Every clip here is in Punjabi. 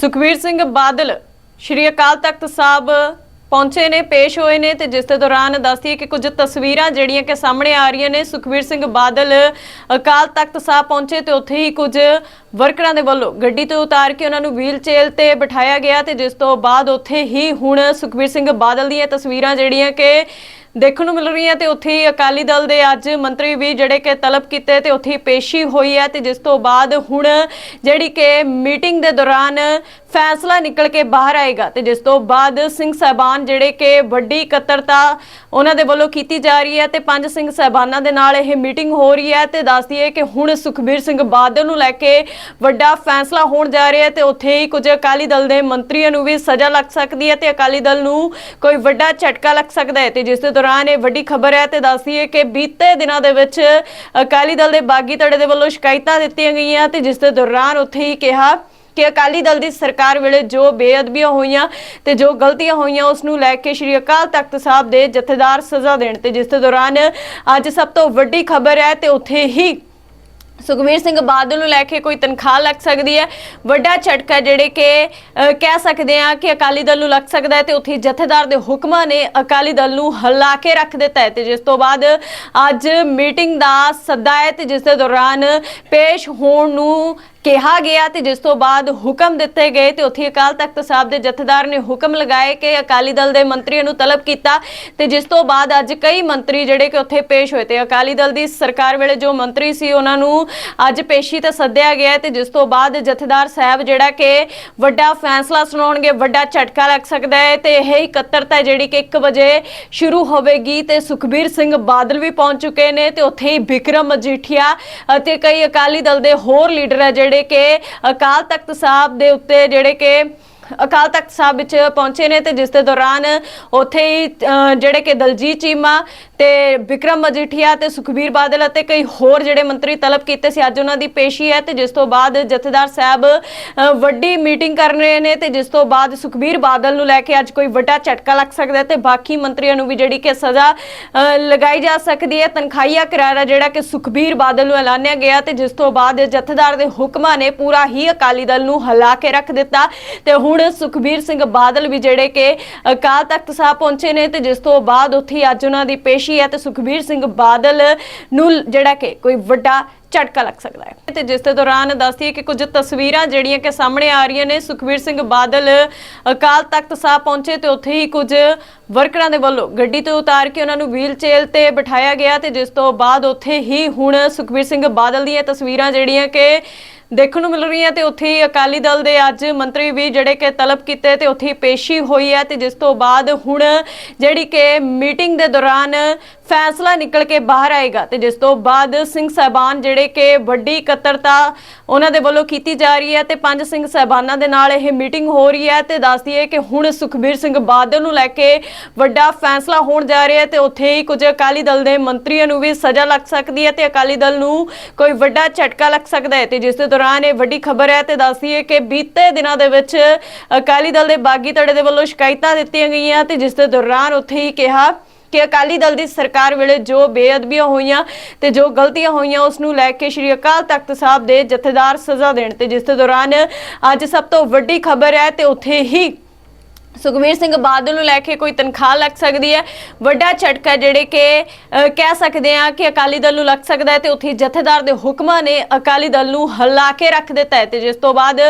ਸੁਖਵੀਰ ਸਿੰਘ ਬਾਦਲ ਸ਼੍ਰੀ ਅਕਾਲ ਤਖਤ ਸਾਹਿਬ ਪਹੁੰਚੇ ਨੇ, ਪੇਸ਼ ਹੋਏ ਨੇ ਤੇ ਜਿਸ ਦੇ ਦੌਰਾਨ ਦੱਸਦੀ ਕਿ ਕੁਝ ਤਸਵੀਰਾਂ ਜਿਹੜੀਆਂ ਕਿ ਸਾਹਮਣੇ ਆ ਰਹੀਆਂ ਨੇ, ਸੁਖਵੀਰ ਸਿੰਘ ਬਾਦਲ ਅਕਾਲ ਤਖਤ ਸਾਹਿਬ ਪਹੁੰਚੇ ਤੇ ਉੱਥੇ ਹੀ ਕੁਝ ਵਰਕਰਾਂ ਦੇ ਵੱਲੋਂ ਗੱਡੀ ਤੋਂ ਉਤਾਰ ਕੇ ਉਹਨਾਂ ਨੂੰ ਵੀਲ ਚੇਅਰ ਤੇ ਬਿਠਾਇਆ ਗਿਆ ਤੇ ਜਿਸ ਤੋਂ ਬਾਅਦ ਉੱਥੇ ਹੀ ਹੁਣ ਸੁਖਵੀਰ ਸਿੰਘ ਬਾਦਲ ਦੀਆਂ ਤਸਵੀਰਾਂ ਜਿਹੜੀਆਂ ਕਿ ਦੇਖਣ ਨੂੰ ਮਿਲ ਰਹੀਆਂ ਤੇ ਉੱਥੇ ਹੀ ਅਕਾਲੀ ਦਲ ਦੇ ਅੱਜ ਮੰਤਰੀ ਵੀ ਜਿਹੜੇ ਕਿ ਤਲਬ ਕੀਤੇ ਤੇ ਉੱਥੇ ਪੇਸ਼ੀ ਹੋਈ ਹੈ ਤੇ ਜਿਸ ਤੋਂ ਬਾਅਦ ਹੁਣ ਜਿਹੜੀ ਕਿ ਮੀਟਿੰਗ ਦੇ ਦੌਰਾਨ ਫੈਸਲਾ ਨਿਕਲ ਕੇ ਬਾਹਰ ਆਏਗਾ ਤੇ ਜਿਸ ਤੋਂ ਬਾਅਦ ਸਿੰਘ ਸਾਹਿਬਾਨ ਜਿਹੜੇ ਕਿ ਵੱਡੀ ਇਕੱਤਰਤਾ ਉਹਨਾਂ ਦੇ ਵੱਲੋਂ ਕੀਤੀ ਜਾ ਰਹੀ ਹੈ ਤੇ ਪੰਜ ਸਿੰਘ ਸਾਹਿਬਾਨਾਂ ਦੇ ਨਾਲ ਇਹ ਮੀਟਿੰਗ ਹੋ ਰਹੀ ਹੈ ਤੇ ਦੱਸਦੀ ਹੈ ਕਿ ਹੁਣ ਸੁਖਬੀਰ ਸਿੰਘ ਬਾਦਲ ਨੂੰ ਲੈ ਕੇ ਵੱਡਾ ਫੈਸਲਾ ਹੋਣ ਜਾ ਰਿਹਾ ਹੈ ਤੇ ਉੱਥੇ ਹੀ ਕੁਝ ਅਕਾਲੀ ਦਲ ਦੇ ਮੰਤਰੀਆਂ ਨੂੰ ਵੀ ਸਜ਼ਾ ਲੱਗ ਸਕਦੀ ਹੈ ਤੇ ਅਕਾਲੀ ਦਲ ਨੂੰ ਕੋਈ ਵੱਡਾ ਝਟਕਾ ਲੱਗ ਸਕਦਾ ਹੈ ਤੇ ਜਿਸ ਦੇ ਦੌਰਾਨ ਇਹ ਵੱਡੀ ਖਬਰ ਹੈ ਤੇ ਦੱਸਦੀ ਕਿ ਬੀਤੇ ਦਿਨਾਂ ਦੇ ਵਿੱਚ ਅਕਾਲੀ ਦਲ ਦੇ ਬਾਗੀ ਧੜੇ ਦੇ ਵੱਲੋਂ ਸ਼ਿਕਾਇਤਾਂ ਦਿੱਤੀਆਂ ਗਈਆਂ ਤੇ ਜਿਸ ਦੇ ਦੌਰਾਨ ਉੱਥੇ ਹੀ ਕਿਹਾ ਕਿ ਅਕਾਲੀ ਦਲ ਦੀ ਸਰਕਾਰ ਵੇਲੇ ਜੋ ਬੇਅਦਬੀਆਂ ਹੋਈਆਂ ਤੇ ਜੋ ਗਲਤੀਆਂ ਹੋਈਆਂ, ਉਸ ਨੂੰ ਲੈ ਕੇ ਸ਼੍ਰੀ ਅਕਾਲ ਤਖਤ ਸਾਹਿਬ ਦੇ ਜਥੇਦਾਰ ਸਜ਼ਾ ਦੇਣ ਤੇ ਜਿਸ ਦੇ ਦੌਰਾਨ ਅੱਜ ਸਭ ਤੋਂ ਵੱਡੀ ਖਬਰ ਹੈ ਤੇ ਉੱਥੇ ਹੀ ਸੁਖਵੀਰ ਸਿੰਘ ਬਾਦਲ ਨੂੰ ਲੈ ਕੇ ਕੋਈ ਤਨਖਾਹ ਲੱਗ ਸਕਦੀ ਹੈ? ਵੱਡਾ ਝਟਕਾ ਜਿਹੜੇ ਕਿ ਕਹਿ ਸਕਦੇ ਆ ਕਿ ਅਕਾਲੀ ਦਲ ਨੂੰ ਲੱਗ ਸਕਦਾ ਹੈ ਤੇ ਉੱਥੇ ਜਥੇਦਾਰ ਦੇ ਹੁਕਮਾਂ ਨੇ ਅਕਾਲੀ ਦਲ ਨੂੰ ਹਲਾ ਕੇ ਰੱਖ ਦਿੱਤਾ ਹੈ ਤੇ ਜਿਸ ਤੋਂ ਬਾਅਦ ਅੱਜ ਮੀਟਿੰਗ ਦਾ ਸੱਦਾ ਹੈ ਤੇ ਜਿਸ ਦੇ ਦੌਰਾਨ ਪੇਸ਼ ਹੋਣ ਨੂੰ ਕਿਹਾ ਗਿਆ ਤੇ ਜਿਸ ਤੋਂ ਬਾਅਦ ਹੁਕਮ ਦਿੱਤੇ ਗਏ ਤੇ ਉੱਥੇ ਅਕਾਲ ਤਖਤ ਸਾਹਿਬ ਦੇ ਜਥੇਦਾਰ ਨੇ ਹੁਕਮ ਲਗਾਏ ਕਿ ਅਕਾਲੀ ਦਲ ਦੇ ਮੰਤਰੀਆਂ ਨੂੰ ਤਲਬ ਕੀਤਾ ਤੇ ਜਿਸ ਤੋਂ ਬਾਅਦ ਅੱਜ ਕਈ ਮੰਤਰੀ ਜਿਹੜੇ ਕਿ ਉੱਥੇ ਪੇਸ਼ ਹੋਏ ਤੇ ਅਕਾਲੀ ਦਲ ਦੀ ਸਰਕਾਰ ਵੇਲੇ ਜੋ ਮੰਤਰੀ ਸੀ ਉਹਨਾਂ ਨੂੰ ਅੱਜ ਪੇਸ਼ੀ ਤੇ ਸੱਦਿਆ ਗਿਆ ਹੈ ਤੇ ਜਿਸ ਤੋਂ ਬਾਅਦ ਜਥੇਦਾਰ ਸਾਹਿਬ ਜਿਹੜਾ ਕਿ ਵੱਡਾ ਫੈਸਲਾ ਸੁਣਾਉਣਗੇ, ਵੱਡਾ ਝਟਕਾ ਲੱਗ ਸਕਦਾ ਹੈ ਤੇ ਇਹ ਇਕੱਤਰਤਾ ਜਿਹੜੀ ਕਿ 1 ਵਜੇ ਸ਼ੁਰੂ ਹੋਵੇਗੀ ਤੇ ਸੁਖਬੀਰ ਸਿੰਘ ਬਾਦਲ ਵੀ ਪਹੁੰਚ ਚੁੱਕੇ ਨੇ ਤੇ ਉੱਥੇ ਹੀ ਵਿਕਰਮ ਮਜੀਠੀਆ ਅਤੇ ਕਈ ਅਕਾਲੀ ਦਲ ਦੇ ਹੋਰ ਲੀਡਰ ਹੈ ਜਿਹੜੇ ਜਿਹੜੇ ਕਿ ਅਕਾਲ ਤਖਤ ਸਾਹਿਬ ਦੇ ਉੱਤੇ ਜਿਹੜੇ ਕਿ ਅਕਾਲ ਤਖਤ ਸਾਹਿਬ ਵਿੱਚ ਪਹੁੰਚੇ ਨੇ ਤੇ ਜਿਸ ਦੇ ਦੌਰਾਨ ਉੱਥੇ ਹੀ ਜਿਹੜੇ ਕਿ ਦਲਜੀਤ ਚੀਮਾ ਤੇ ਵਿਕਰਮ ਮਜੀਠੀਆ ਤੇ ਸੁਖਬੀਰ ਬਾਦਲ ਅਤੇ ਕਈ ਹੋਰ ਜਿਹੜੇ ਮੰਤਰੀ ਤਲਬ ਕੀਤੇ ਸੀ, ਅੱਜ ਉਹਨਾਂ ਦੀ ਪੇਸ਼ੀ ਹੈ ਤੇ ਜਿਸ ਤੋਂ ਬਾਅਦ ਜਥੇਦਾਰ ਸਾਹਿਬ ਵੱਡੀ ਮੀਟਿੰਗ ਕਰ ਰਹੇ ਨੇ ਤੇ ਜਿਸ ਤੋਂ ਬਾਅਦ ਸੁਖਬੀਰ ਬਾਦਲ ਨੂੰ ਲੈ ਕੇ ਅੱਜ ਕੋਈ ਵੱਡਾ ਝਟਕਾ ਲੱਗ ਸਕਦਾ ਹੈ ਤੇ ਬਾਕੀ ਮੰਤਰੀਆਂ ਨੂੰ ਵੀ ਜਿਹੜੀ ਕਿ ਸਜ਼ਾ ਲਗਾਈ ਜਾ ਸਕਦੀ ਹੈ। ਤਨਖਾਹੀਆ ਕਰਾਰਾ ਜਿਹੜਾ ਕਿ ਸੁਖਬੀਰ ਬਾਦਲ ਨੂੰ ਐਲਾਨਿਆ ਗਿਆ ਤੇ ਜਿਸ ਤੋਂ ਬਾਅਦ ਜਥੇਦਾਰ ਦੇ ਹੁਕਮਾਂ ਨੇ ਪੂਰਾ ਹੀ ਅਕਾਲੀ ਦਲ ਨੂੰ ਹਿਲਾ ਕੇ ਰੱਖ ਦਿੱਤਾ ਤੇ ਹੁਣ ਸੁਖਬੀਰ ਸਿੰਘ ਬਾਦਲ ਵੀ ਜਿਹੜੇ ਕਿ ਅਕਾਲ ਤਖਤ ਸਾਹਿਬ ਪਹੁੰਚੇ ਨੇ ਤੇ ਜਿਸ ਤੋਂ ਬਾਅਦ ਉੱਥੇ ਅੱਜ ਉਹਨਾਂ ਦੀ ਪੇਸ਼ੀ ਹੈ ਤੇ ਸੁਖਬੀਰ ਸਿੰਘ ਬਾਦਲ ਨੂੰ ਜਿਹੜਾ ਕਿ ਕੋਈ ਵੱਡਾ ਝਟਕਾ ਲੱਗ ਸਕਦਾ ਹੈ। ਤੇ ਜਿਸ ਦੇ ਦੌਰਾਨ ਦੱਸਦੀ ਹੈ ਕਿ ਕੁਝ ਤਸਵੀਰਾਂ ਜਿਹੜੀਆਂ ਕਿ ਸਾਹਮਣੇ ਆ ਰਹੀਆਂ ਨੇ, ਸੁਖਬੀਰ ਸਿੰਘ ਬਾਦਲ ਅਕਾਲ ਤਖਤ ਸਾਹਿਬ ਪਹੁੰਚੇ ਤੇ ਉੱਥੇ ਹੀ ਕੁਝ ਵਰਕਰਾਂ ਦੇ ਵੱਲੋਂ ਗੱਡੀ ਤੋਂ ਉਤਾਰ ਕੇ ਉਹਨਾਂ ਨੂੰ ਵੀਲ ਚੇਅਰ ਤੇ ਬਿਠਾਇਆ ਗਿਆ ਤੇ ਜਿਸ ਤੋਂ ਬਾਅਦ ਉੱਥੇ ਹੀ ਹੁਣ ਸੁਖਬੀਰ ਸਿੰਘ ਬਾਦਲ ਦੀਆਂ ਤਸਵੀਰਾਂ ਜਿਹੜੀਆਂ ਕਿ ਦੇਖਣ ਨੂੰ ਮਿਲ ਰਹੀ ਹੈ ਤੇ ਉੱਥੇ ਹੀ ਅਕਾਲੀ ਦਲ ਦੇ ਅੱਜ ਮੰਤਰੀ ਵੀ ਜਿਹੜੇ ਕਿ ਤਲਬ ਕੀਤੇ ਤੇ ਉੱਥੇ ਹੀ ਪੇਸ਼ੀ ਹੋਈ ਹੈ ਤੇ ਜਿਸ ਤੋਂ ਬਾਅਦ ਹੁਣ ਜਿਹੜੀ ਕਿ ਮੀਟਿੰਗ ਦੇ ਦੌਰਾਨ ਫੈਸਲਾ ਨਿਕਲ ਕੇ ਬਾਹਰ ਆਏਗਾ ਤੇ ਜਿਸ ਤੋਂ ਬਾਅਦ ਸਿੰਘ ਸਾਹਿਬਾਨ ਜਿਹੜੇ ਕਿ ਵੱਡੀ ਇਕੱਤਰਤਾ ਉਹਨਾਂ ਦੇ ਵੱਲੋਂ ਕੀਤੀ ਜਾ ਰਹੀ ਹੈ ਤੇ ਪੰਜ ਸਿੰਘ ਸਾਹਿਬਾਨਾਂ ਦੇ ਨਾਲ ਇਹ ਮੀਟਿੰਗ ਹੋ ਰਹੀ ਹੈ ਤੇ ਦੱਸਦੀ ਹੈ ਕਿ ਹੁਣ ਸੁਖਬੀਰ ਸਿੰਘ ਬਾਦਲ ਨੂੰ ਲੈ ਕੇ ਵੱਡਾ ਫੈਸਲਾ ਹੋਣ ਜਾ ਰਿਹਾ ਹੈ ਤੇ ਉੱਥੇ ਹੀ ਕੁਝ ਅਕਾਲੀ ਦਲ ਦੇ ਮੰਤਰੀਆਂ ਨੂੰ ਵੀ ਸਜ਼ਾ ਲੱਗ ਸਕਦੀ ਹੈ ਤੇ ਅਕਾਲੀ ਦਲ ਨੂੰ ਕੋਈ ਵੱਡਾ ਝਟਕਾ ਲੱਗ ਸਕਦਾ ਹੈ ਤੇ ਜਿਸ ਦੇ ਦੌਰਾਨ ਇਹ ਵੱਡੀ ਖਬਰ ਹੈ ਤੇ ਦੱਸਦੀ ਕਿ ਬੀਤੇ ਦਿਨਾਂ ਦੇ ਵਿੱਚ ਅਕਾਲੀ ਦਲ ਦੇ ਬਾਗੀ ਧੜੇ ਦੇ ਵੱਲੋਂ ਸ਼ਿਕਾਇਤਾਂ ਦਿੱਤੀਆਂ ਗਈਆਂ ਤੇ ਜਿਸ ਦੇ ਦੌਰਾਨ ਉੱਥੇ ਹੀ ਕਿਹਾ ਕਿ ਅਕਾਲੀ ਦਲ ਦੀ ਸਰਕਾਰ ਵੇਲੇ ਜੋ ਬੇਅਦਬੀਆਂ ਹੋਈਆਂ ਤੇ ਜੋ ਗਲਤੀਆਂ ਹੋਈਆਂ, ਉਸ ਨੂੰ ਲੈ ਕੇ ਸ਼੍ਰੀ ਅਕਾਲ ਤਖਤ ਸਾਹਿਬ ਦੇ ਜਥੇਦਾਰ ਸਜ਼ਾ ਦੇਣ ਤੇ ਜਿਸ ਦੇ ਦੌਰਾਨ ਅੱਜ ਸਭ ਤੋਂ ਵੱਡੀ ਖਬਰ ਹੈ ਤੇ ਉੱਥੇ ਹੀ ਸੁਖਵੀਰ ਸਿੰਘ ਬਾਦਲ ਨੂੰ ਲੈ ਕੇ ਕੋਈ ਤਨਖਾਹ ਲੱਗ ਸਕਦੀ ਹੈ? ਵੱਡਾ ਝਟਕਾ ਜਿਹੜੇ ਕਿ ਅਹ, ਕਹਿ ਸਕਦੇ ਆ ਕਿ ਅਕਾਲੀ ਦਲ ਨੂੰ ਲੱਗ ਸਕਦਾ ਹੈ ਤੇ ਉੱਥੇ ਜਥੇਦਾਰ ਦੇ ਹੁਕਮਾਂ ਨੇ ਅਕਾਲੀ ਦਲ ਨੂੰ ਹਲਾ ਕੇ ਰੱਖ ਦਿੱਤਾ ਹੈ ਤੇ ਜਿਸ ਤੋਂ ਬਾਅਦ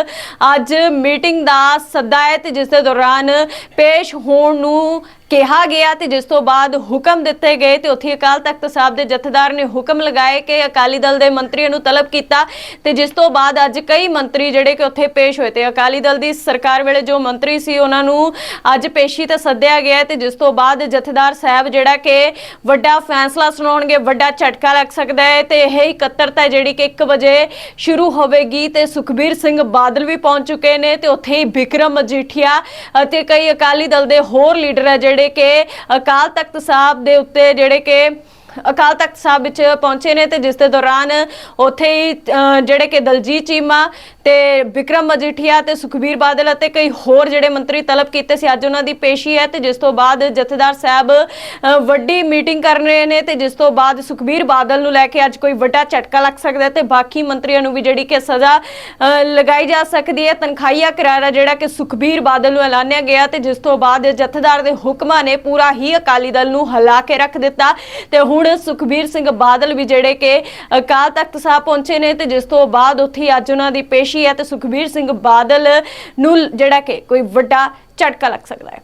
ਅੱਜ ਮੀਟਿੰਗ ਦਾ ਸੱਦਾ ਹੈ ਤੇ ਜਿਸ ਦੇ ਦੌਰਾਨ ਪੇਸ਼ ਹੋਣ ਨੂੰ ਕਿਹਾ ਗਿਆ ਤੇ ਜਿਸ ਤੋਂ ਬਾਅਦ ਹੁਕਮ ਦਿੱਤੇ ਗਏ ਤੇ ਉੱਥੇ ਅਕਾਲ ਤਖਤ ਸਾਹਿਬ ਦੇ ਜਥੇਦਾਰ ਨੇ ਹੁਕਮ ਲਗਾਏ ਕਿ ਅਕਾਲੀ ਦਲ ਦੇ ਮੰਤਰੀਆਂ ਨੂੰ ਤਲਬ ਕੀਤਾ ਤੇ ਜਿਸ ਤੋਂ ਬਾਅਦ ਅੱਜ ਕਈ ਮੰਤਰੀ ਜਿਹੜੇ ਕਿ ਉੱਥੇ ਪੇਸ਼ ਹੋਏ ਤੇ ਅਕਾਲੀ ਦਲ ਦੀ ਸਰਕਾਰ ਵੇਲੇ ਜੋ ਮੰਤਰੀ ਸੀ ਉਹਨਾਂ ਨੂੰ ਅੱਜ ਪੇਸ਼ੀ ਤੇ ਸੱਦਿਆ ਗਿਆ ਤੇ ਜਿਸ ਤੋਂ ਬਾਅਦ ਜਥੇਦਾਰ ਸਾਹਿਬ ਜਿਹੜਾ ਕਿ ਵੱਡਾ ਫੈਸਲਾ ਸੁਣਾਉਣਗੇ, ਵੱਡਾ ਝਟਕਾ ਲੱਗ ਸਕਦਾ ਹੈ ਤੇ ਇਹ ਇਕੱਤਰਤਾ ਜਿਹੜੀ ਕਿ 1 ਵਜੇ ਸ਼ੁਰੂ ਹੋਵੇਗੀ ਤੇ ਸੁਖਬੀਰ ਸਿੰਘ ਬਾਦਲ ਵੀ ਪਹੁੰਚ ਚੁੱਕੇ ਨੇ ਤੇ ਉੱਥੇ ਹੀ ਵਿਕਰਮ ਮਜੀਠੀਆ ਅਤੇ ਕਈ ਅਕਾਲੀ ਦਲ ਦੇ ਹੋਰ ਲੀਡਰ ਹੈ ਜਿਹੜੇ ਕਿ ਅਕਾਲ ਤਖਤ ਸਾਹਿਬ ਦੇ ਉੱਤੇ ਜਿਹੜੇ ਕਿ ਅਕਾਲ ਤਖਤ ਸਾਹਿਬ ਵਿੱਚ ਪਹੁੰਚੇ ਨੇ ਤੇ ਜਿਸ ਦੇ ਦੌਰਾਨ ਉੱਥੇ ਹੀ ਅਹ, ਜਿਹੜੇ ਕਿ ਦਲਜੀਤ ਚੀਮਾ ਤੇ ਵਿਕਰਮ ਮਜੀਠੀਆ ਤੇ ਸੁਖਬੀਰ ਬਾਦਲ ਅਤੇ ਕਈ ਹੋਰ ਜਿਹੜੇ ਮੰਤਰੀ ਤਲਬ ਕੀਤੇ ਸੀ, ਅੱਜ ਉਹਨਾਂ ਦੀ ਪੇਸ਼ੀ ਹੈ ਤੇ ਜਿਸ ਤੋਂ ਬਾਅਦ ਜਥੇਦਾਰ ਸਾਹਿਬ ਵੱਡੀ ਮੀਟਿੰਗ ਕਰ ਰਹੇ ਨੇ ਤੇ ਜਿਸ ਤੋਂ ਬਾਅਦ ਸੁਖਬੀਰ ਬਾਦਲ ਨੂੰ ਲੈ ਕੇ ਅੱਜ ਕੋਈ ਵੱਡਾ ਝਟਕਾ ਲੱਗ ਸਕਦਾ ਹੈ ਤੇ ਬਾਕੀ ਮੰਤਰੀਆਂ ਨੂੰ ਵੀ ਜਿਹੜੀ ਕਿ ਸਜ਼ਾ ਲਗਾਈ ਜਾ ਸਕਦੀ ਹੈ। ਤਨਖਾਹੀਆ ਕਰਾਰਾ ਜਿਹੜਾ ਕਿ ਸੁਖਬੀਰ ਬਾਦਲ ਨੂੰ ਐਲਾਨਿਆ ਗਿਆ ਤੇ ਜਿਸ ਤੋਂ ਬਾਅਦ ਜਥੇਦਾਰ ਦੇ ਹੁਕਮਾਂ ਨੇ ਪੂਰਾ ਹੀ ਅਕਾਲੀ ਦਲ ਨੂੰ ਹਿਲਾ ਕੇ ਰੱਖ ਦਿੱਤਾ ਤੇ ਹੁਣ ਸੁਖਬੀਰ ਸਿੰਘ ਬਾਦਲ ਵੀ ਜਿਹੜੇ ਕਿ ਅਕਾਲ ਤਖਤ ਸਾਹਿਬ ਪਹੁੰਚੇ ਨੇ ਤੇ ਜਿਸ ਤੋਂ ਬਾਅਦ ਉੱਥੇ ਹੀ ਅੱਜ ਉਹਨਾਂ ਦੀ ਪੇਸ਼ੀ ਹੈ ਤੇ ਸੁਖਬੀਰ ਸਿੰਘ ਬਾਦਲ ਨੂੰ ਜਿਹੜਾ ਕਿ ਕੋਈ ਵੱਡਾ ਝਟਕਾ ਲੱਗ ਸਕਦਾ ਹੈ।